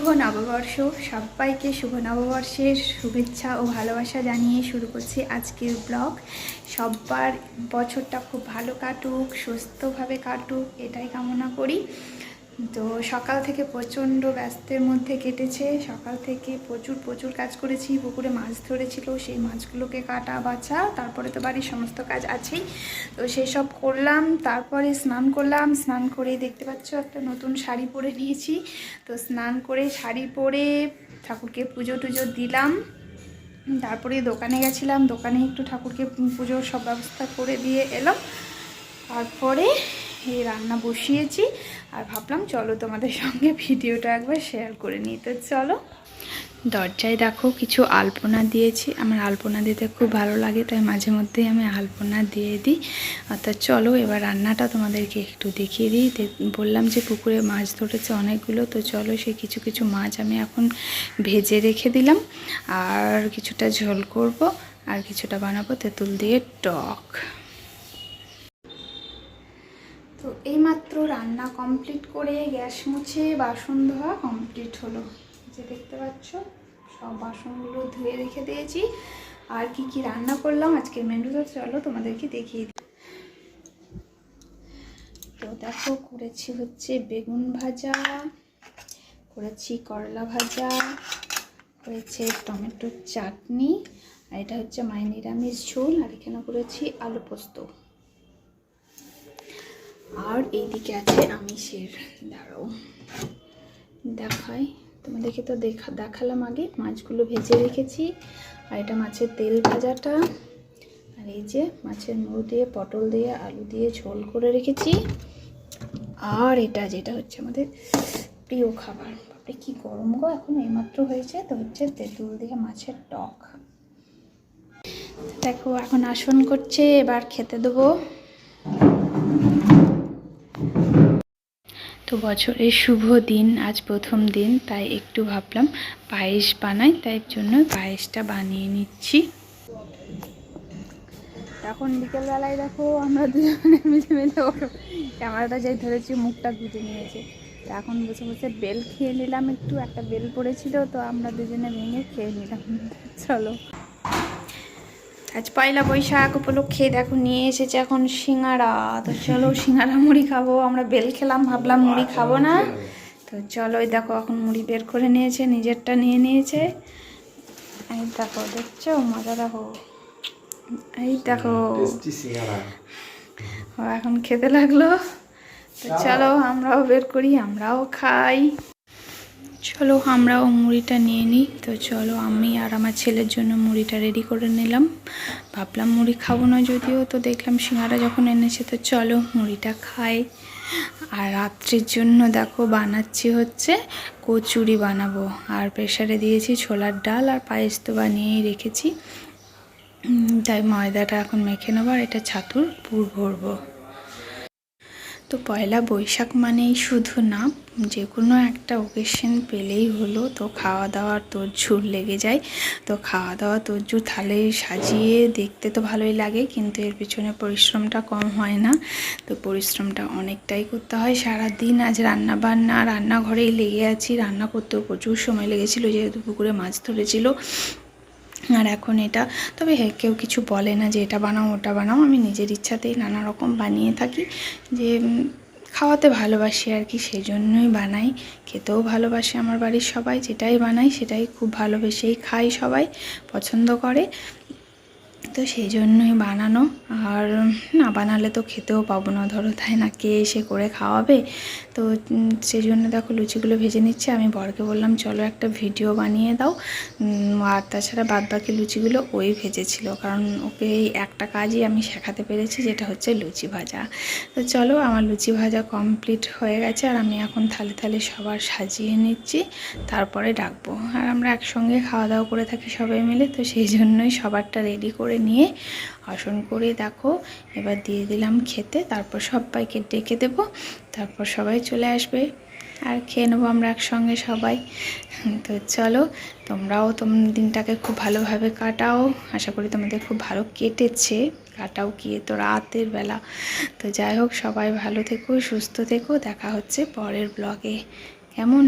শুভ নববর্ষ। সবাইকে শুভ নববর্ষের শুভেচ্ছা ও ভালোবাসা জানিয়ে শুরু করছি আজকের ব্লগ। সব্বার বছরটা খুব ভালো কাটুক, সুস্থভাবে কাটুক, এটাই কামনা করি। তো সকাল থেকে প্রচণ্ড ব্যস্তের মধ্যে কেটেছে। সকাল থেকে প্রচুর প্রচুর কাজ করেছি। পুকুরে মাছ ধরেছিল, সেই মাছগুলোকে কাটা, বাছা, তারপরে তো বাড়ির সমস্ত কাজ আছেই। তো সেই সব করলাম, তারপরে স্নান করলাম। স্নান করে দেখতে পাচ্ছ একটা নতুন শাড়ি পরে নিয়েছি। তো স্নান করে শাড়ি পরে ঠাকুরকে পুজো টুজো দিলাম। তারপরে দোকানে গেছিলাম। দোকানে একটু ঠাকুরকে পুজোর সব ব্যবস্থা করে দিয়ে এলাম। তারপরে এই রান্না বসিয়েছি আর ভাবলাম চলো তোমাদের সঙ্গে ভিডিওটা একবার শেয়ার করে নিই। তো চলো। দরজায় দেখো কিছু আলপনা দিয়েছি। আমার আলপনা দিতে খুব ভালো লাগে, তাই মাঝে মধ্যেই আমি আলপনা দিয়ে দিই। অর্থাৎ চলো এবার রান্নাটা তোমাদেরকে একটু দেখিয়ে দিই। বললাম যে পুকুরে মাছ ধরেছে অনেকগুলো, তো চলো সেই কিছু কিছু মাছ আমি এখন ভেজে রেখে দিলাম। আর কিছুটা ঝোল করব, আর কিছুটা বানাবো তেঁতুল দিয়ে টক তো এইমাত্র রান্না কমপ্লিট করে গ্যাস মুছে বাসন ধোয়া কমপ্লিট হলো। যে দেখতে পাচ্ছ, সব বাসনগুলো ধুয়ে রেখে দিয়েছি। আর কি কি রান্না করলাম আজকের মেনুটা চলো তোমাদেরকে দেখিয়ে দিই। তো দেখো, করেছি হচ্ছে বেগুন ভাজা, করেছি করলা ভাজা, করেছে টমেটোর চাটনি, আর এটা হচ্ছে মায়ের নিরামিষ ঝোল, আর এখানে করেছি আলু পোস্ত। আর এইদিকে আছে আমিষের, দাঁড়াও। দেখাই। তোমাদেরকে তো দেখা, দেখালাম আগে, মাছগুলো ভেজে রেখেছি। আর এটা মাছের তেল ভাজাটা। আর এই যে মাছের মুড়ো দিয়ে, পটল দিয়ে, আলু দিয়ে ঝোল করে রেখেছি। আর এটা যেটা হচ্ছে আমাদের প্রিয় খাবার। বাপরে, কি গরম গো, এখন এইমাত্র হয়েছে। তো হচ্ছে তেঁতুল দিয়ে মাছের টক। দেখো, এখন আসন করছে, এবার খেতে দেবো। তো বছরের শুভ দিন, আজ প্রথম দিন, তাই একটু ভাবলাম পায়েস বানাই, তাই জন্য পায়েসটা বানিয়ে নিচ্ছি। এখন বিকেলবেলায় দেখো আমরা দুজনে মিলে মিলে ক্যামেরাটা যাই ধরেছি, মুখটা গুজে নিয়েছে। তো এখন বসে বসে বেল খেয়ে নিলাম একটু, একটা বেল পড়েছিল, তো আমরা দুজনে ভেঙে খেয়ে নিলাম। চলো। আজ পয়লা বৈশাখ উপলক্ষে দেখো নিয়ে এসেছে এখন সিঙ্গারা। তো চলো সিঙ্গারা মুড়ি খাব আমরা বেল খেলাম ভাবলাম মুড়ি খাব না। তো চলো ওই দেখো এখন মুড়ি বের করে নিয়েছে নিজেরটা নিয়ে নিয়েছে। এই দেখো দেখছ? মজা দেখো এই দেখো। ও এখন খেতে লাগল। তো চলো আমরাও বের করি আমরাও খাই। চলো আমরাও মুড়িটা নিয়ে নিই। তো চলো আমি আর আমার ছেলের জন্য মুড়িটা রেডি করে নিলাম। ভাবলাম মুড়ি খাব না যদিও, তো দেখলাম সিঙ্গারা যখন এনেছে, তো চলো মুড়িটা খাই। আর রাত্রির জন্য দেখো বানাচ্ছি হচ্ছে কচুরি বানাবো। আর প্রেসারে দিয়েছি ছোলার ডাল আর পায়েস তো বানিয়েই রেখেছি। তাই ময়দাটা এখন মেখে নেব আর এটা ছাতুর পুর ভরবো। তো পয়লা বৈশাখ মানেই শুধু না যে কোনো একটা ওকেশন পেলেই হলো। তো খাওয়া দাওয়ার তোড়ঝুড় লেগে যায়। তো খাওয়া দাওয়া তোড়ঝুড় থালে সাজিয়ে দেখতে তো ভালোই লাগে, কিন্তু এর পিছনে পরিশ্রমটা কম হয় না। তো পরিশ্রমটা অনেকটাই করতে হয়। সারা দিন আজ রান্না বান্না রান্নাঘরেই লেগে আছি। রান্না করতেও প্রচুর সময় লেগেছিলো, যেহেতু পুকুরে মাছ ধরেছিল। আর এখন এটা, তবে হ্যাঁ কেউ কিছু বলে না যে এটা বানাও, ওটা বানাও। আমি নিজের ইচ্ছাতেই নানা রকম বানিয়ে থাকি। যে খাওয়াতে ভালোবাসি আর কি সেই জন্যই বানাই। খেতেও ভালোবাসে আমার বাড়ির সবাই। যেটাই বানাই, সেটাই খুব ভালোবেসেই খাই সবাই। পছন্দ করে। তো সেই জন্যই বানানো। আর না, বানালে তো খেতেও পাবো না। ধরো তাই না, কে এসে করে খাওয়াবে? তো সেই জন্য দেখো লুচিগুলো ভেজে নিচ্ছে। আমি বরকে বললাম, চলো একটা ভিডিও বানিয়ে দাও। আর তাছাড়া বাদ বাকি লুচিগুলো ওই ভেজেছিল। কারণ ওকে এই একটা কাজই আমি শেখাতে পেরেছি, যেটা হচ্ছে লুচি ভাজা। তো চলো, আমার লুচি ভাজা কমপ্লিট হয়ে গেছে। আর আমি এখন থালে থালে সবার সাজিয়ে নিচ্ছি। তারপরে ডাকবো। আর আমরা একসঙ্গে খাওয়া দাওয়া করে থাকি সবাই মিলে। তো সেই জন্যই সবারটা রেডি করে নিয়ে আসন করে দেখো, এবার দিয়ে দিলাম খেতে, তারপর সবাইকে ডেকে দেবো, তারপর সবাই চলে আসবে। আর খেয়ে নেব আমরা একসঙ্গে সবাই। তো চলো, তোমরাও তোম, দিনটাকে খুব ভালোভাবে কাটাও। আশা করি তোমাদের খুব ভালো কেটেছে। কাটাও গিয়ে তো রাতের বেলা। তো যাই হোক, সবাই ভালো থেকো, সুস্থ থেকো। দেখা হচ্ছে পরের ব্লগে কেমন?